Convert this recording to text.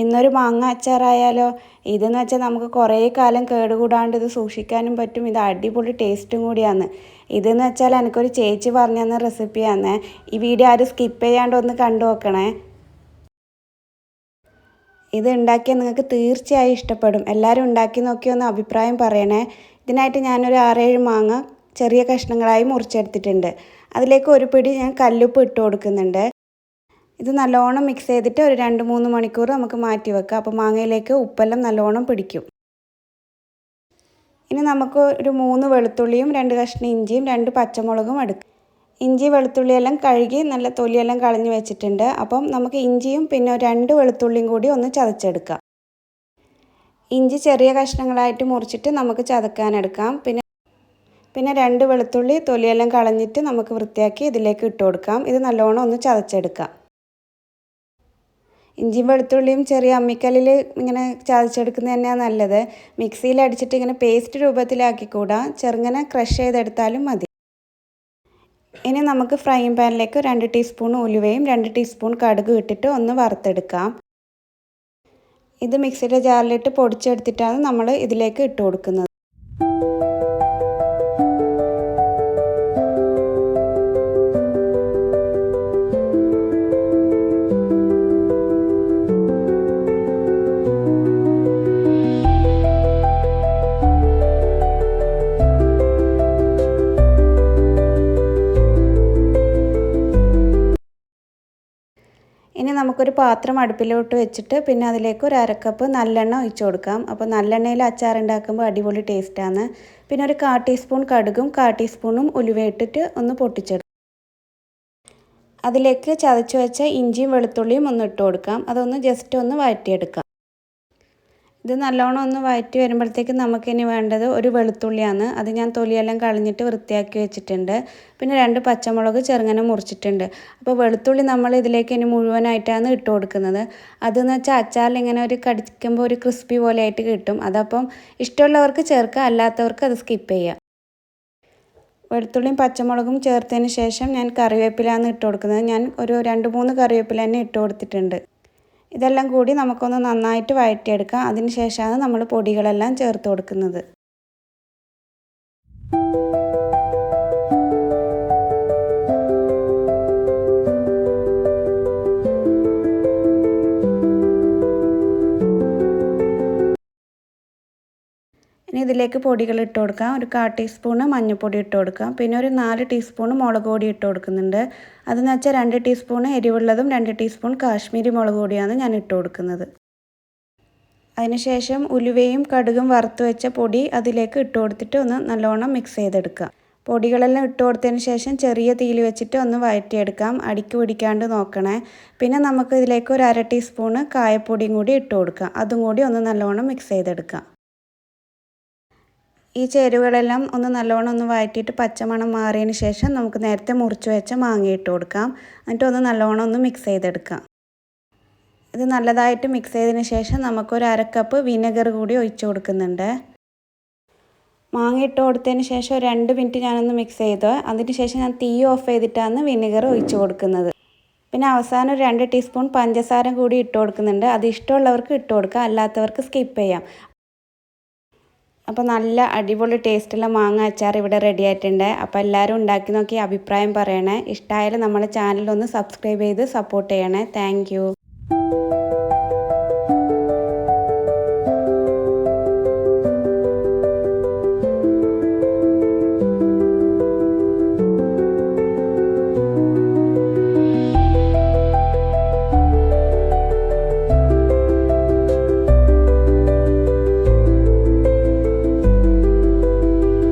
ഇന്നൊരു മാങ്ങ അച്ചാറായാലോ? ഇതെന്ന് വെച്ചാൽ നമുക്ക് കുറേ കാലം കേടുകൂടാണ്ട് ഇത് സൂക്ഷിക്കാനും പറ്റും. ഇത് അടിപൊളി ടേസ്റ്റും കൂടിയാണ്. ഇതെന്ന് വെച്ചാൽ എനിക്കൊരു ചേച്ചി പറഞ്ഞു തന്ന റെസിപ്പിയാണ്. ഈ വീഡിയോ ആരും സ്കിപ്പ് ചെയ്യാണ്ട് ഒന്ന് കണ്ടു നോക്കണേ. ഇത് ഉണ്ടാക്കിയാൽ നിങ്ങൾക്ക് തീർച്ചയായും ഇഷ്ടപ്പെടും. എല്ലാവരും ഉണ്ടാക്കി നോക്കി ഒന്ന് അഭിപ്രായം പറയണേ. ഇതിനായിട്ട് ഞാനൊരു ആറേഴ് മാങ്ങ ചെറിയ കഷ്ണങ്ങളായി മുറിച്ചെടുത്തിട്ടുണ്ട്. അതിലേക്ക് ഒരു പിടി ഞാൻ കല്ലുപ്പ് ഇട്ട് കൊടുക്കുന്നുണ്ട്. ഇത് നല്ലോണം മിക്സ് ചെയ്തിട്ട് ഒരു രണ്ട് മൂന്ന് മണിക്കൂർ നമുക്ക് മാറ്റി വെക്കാം. അപ്പോൾ മാങ്ങയിലേക്ക് ഉപ്പെല്ലാം നല്ലോണം പിടിക്കും. ഇനി നമുക്ക് ഒരു മൂന്ന് വെളുത്തുള്ളിയും രണ്ട് കഷ്ണം ഇഞ്ചിയും രണ്ട് പച്ചമുളകും എടുക്കും. ഇഞ്ചി വെളുത്തുള്ളിയെല്ലാം കഴുകി നല്ല തൊലിയെല്ലാം കളഞ്ഞു വെച്ചിട്ടുണ്ട്. അപ്പം നമുക്ക് ഇഞ്ചിയും പിന്നെ രണ്ട് വെളുത്തുള്ളിയും കൂടി ഒന്ന് ചതച്ചെടുക്കാം. ഇഞ്ചി ചെറിയ കഷ്ണങ്ങളായിട്ട് മുറിച്ചിട്ട് നമുക്ക് ചതക്കാനെടുക്കാം. പിന്നെ പിന്നെ രണ്ട് വെളുത്തുള്ളി തൊലിയെല്ലാം കളഞ്ഞിട്ട് നമുക്ക് വൃത്തിയാക്കി ഇതിലേക്ക് ഇട്ട് കൊടുക്കാം. ഇത് നല്ലോണം ഒന്ന് ചതച്ചെടുക്കാം. ഇഞ്ചിയും വെളുത്തുള്ളിയും ചെറിയ അമ്മിക്കല്ലിൽ ഇങ്ങനെ ചതച്ചെടുക്കുന്നത് തന്നെയാണ് നല്ലത്. മിക്സിയിൽ അടിച്ചിട്ട് ഇങ്ങനെ പേസ്റ്റ് രൂപത്തിലാക്കിക്കൂടാ. ചെറുങ്ങനെ ക്രഷ് ചെയ്തെടുത്താലും മതി. ഇനി നമുക്ക് ഫ്രൈയിങ് പാനിലേക്ക് രണ്ട് ടീസ്പൂൺ ഉലുവയും രണ്ട് ടീസ്പൂൺ കടുക് ഇട്ടിട്ട് ഒന്ന് വറുത്തെടുക്കാം. ഇത് മിക്സിയുടെ ജാറിലിട്ട് പൊടിച്ചെടുത്തിട്ടാണ് നമ്മൾ ഇതിലേക്ക് ഇട്ട് കൊടുക്കുന്നത്. നമുക്കൊരു പാത്രം അടുപ്പിലോട്ട് വെച്ചിട്ട് പിന്നെ അതിലേക്ക് ഒരു അരക്കപ്പ് നല്ലെണ്ണ ഒഴിച്ചു കൊടുക്കാം. അപ്പോൾ നല്ലെണ്ണയിൽ അച്ചാർ ഉണ്ടാക്കുമ്പോൾ അടിപൊളി ടേസ്റ്റാണ് പിന്നെ ഒരു കാ ടീസ്പൂൺ കടുകും കാ ടീസ്പൂണും ഉലുവ ഇട്ടിട്ട് ഒന്ന് പൊട്ടിച്ചെടുക്കും അതിലേക്ക് ചതച്ചു വെച്ച ഇഞ്ചിയും വെളുത്തുള്ളിയും ഒന്ന് ഇട്ട് കൊടുക്കാം. അതൊന്ന് ജസ്റ്റ് ഒന്ന് വഴറ്റിയെടുക്കാം. ഇത് നല്ലോണം ഒന്ന് വഴറ്റി വരുമ്പോഴത്തേക്ക് നമുക്കിനി വേണ്ടത് ഒരു വെളുത്തുള്ളിയാണ്. അത് ഞാൻ തൊലിയെല്ലാം കളഞ്ഞിട്ട് വൃത്തിയാക്കി വെച്ചിട്ടുണ്ട്. പിന്നെ രണ്ട് പച്ചമുളക് ചെറുങ്ങനെ മുറിച്ചിട്ടുണ്ട്. അപ്പോൾ വെളുത്തുള്ളി നമ്മൾ ഇതിലേക്ക് ഇനി മുഴുവനായിട്ടാണ് ഇട്ട് കൊടുക്കുന്നത്. അതെന്ന് വെച്ചാൽ അച്ചാറിൽ ഇങ്ങനെ ഒരു കടിക്കുമ്പോൾ ഒരു ക്രിസ്പി പോലെ ആയിട്ട് കിട്ടും. അതപ്പം ഇഷ്ടമുള്ളവർക്ക് ചേർക്കുക അല്ലാത്തവർക്ക് അത് സ്കിപ്പ് ചെയ്യാം വെളുത്തുള്ളിയും പച്ചമുളകും ചേർത്തതിന് ശേഷം ഞാൻ കറിവേപ്പിലാണ് ഇട്ട് കൊടുക്കുന്നത്. ഞാൻ ഒരു രണ്ട് മൂന്ന് കറിവേപ്പില തന്നെ ഇട്ട് കൊടുത്തിട്ടുണ്ട്. ഇതെല്ലാം കൂടി നമുക്കൊന്ന് നന്നായിട്ട് വഴറ്റിയെടുക്കാം. അതിന് ശേഷമാണ് നമ്മൾ പൊടികളെല്ലാം ചേർത്ത് കൊടുക്കുന്നത്. ഇതിലേക്ക് പൊടികൾ ഇട്ട് കൊടുക്കാം. ഒരു കാ ടീസ്പൂണ് മഞ്ഞൾപ്പൊടി ഇട്ട് കൊടുക്കാം. പിന്നെ ഒരു നാല് ടീസ്പൂൺ മുളക് പൊടി ഇട്ട് കൊടുക്കുന്നുണ്ട്. അതെന്ന് വെച്ചാൽ രണ്ട് ടീസ്പൂണ് എരിവുള്ളതും രണ്ട് ടീസ്പൂൺ കാശ്മീരി മുളക് പൊടിയാണ് ഞാൻ ഇട്ട് കൊടുക്കുന്നത്. അതിനുശേഷം ഉലുവയും കടുകും വറുത്ത് വെച്ച പൊടി അതിലേക്ക് ഇട്ട് കൊടുത്തിട്ട് ഒന്ന് നല്ലോണം മിക്സ് ചെയ്തെടുക്കാം. പൊടികളെല്ലാം ഇട്ട് കൊടുത്തതിന് ശേഷം ചെറിയ തീയിൽ വെച്ചിട്ട് ഒന്ന് വഴറ്റിയെടുക്കാം. അടിക്ക് പിടിക്കാണ്ട് നോക്കണേ. പിന്നെ നമുക്ക് ഇതിലേക്ക് ഒരു അര ടീസ്പൂണ് കായപ്പൊടിയും കൂടി ഇട്ട് കൊടുക്കാം. അതും കൂടി ഒന്ന് നല്ലോണം മിക്സ് ചെയ്തെടുക്കാം. ഈ ചേരുവകളെല്ലാം ഒന്ന് നല്ലോണം ഒന്ന് വഴറ്റിയിട്ട് പച്ചമണം മാറിയതിന് ശേഷം നമുക്ക് നേരത്തെ മുറിച്ച് വെച്ച മാങ്ങ ഇട്ട് കൊടുക്കാം. എന്നിട്ട് ഒന്ന് നല്ലോണം ഒന്ന് മിക്സ് ചെയ്തെടുക്കാം. ഇത് നല്ലതായിട്ട് മിക്സ് ചെയ്തതിന് ശേഷം നമുക്കൊരു അരക്കപ്പ് വിനെഗർ കൂടി ഒഴിച്ച് കൊടുക്കുന്നുണ്ട്. മാങ്ങ ഇട്ട് കൊടുത്തതിന് ശേഷം ഒരു രണ്ട് മിനിറ്റ് ഞാനൊന്ന് മിക്സ് ചെയ്തു. അതിന് ശേഷം ഞാൻ തീ ഓഫ് ചെയ്തിട്ടാണ് വിനെഗർ ഒഴിച്ച് കൊടുക്കുന്നത്. പിന്നെ അവസാനം ഒരു രണ്ട് ടീസ്പൂൺ പഞ്ചസാര കൂടി ഇട്ട് കൊടുക്കുന്നുണ്ട്. അത് ഇഷ്ടമുള്ളവർക്ക് ഇട്ട് കൊടുക്കുക അല്ലാത്തവർക്ക് സ്കിപ്പ് ചെയ്യാം. അപ്പോൾ നല്ല അടിപൊളി ടേസ്റ്റുള്ള മാങ്ങ അച്ചാർ ഇവിടെ റെഡി ആയിട്ടുണ്ട്. അപ്പോൾ എല്ലാവരും ഉണ്ടാക്കി നോക്കി അഭിപ്രായം പറയണേ. ഇഷ്ടമായാലും നമ്മുടെ ചാനൽ ഒന്ന് സബ്സ്ക്രൈബ് ചെയ്ത് സപ്പോർട്ട് ചെയ്യണേ. താങ്ക്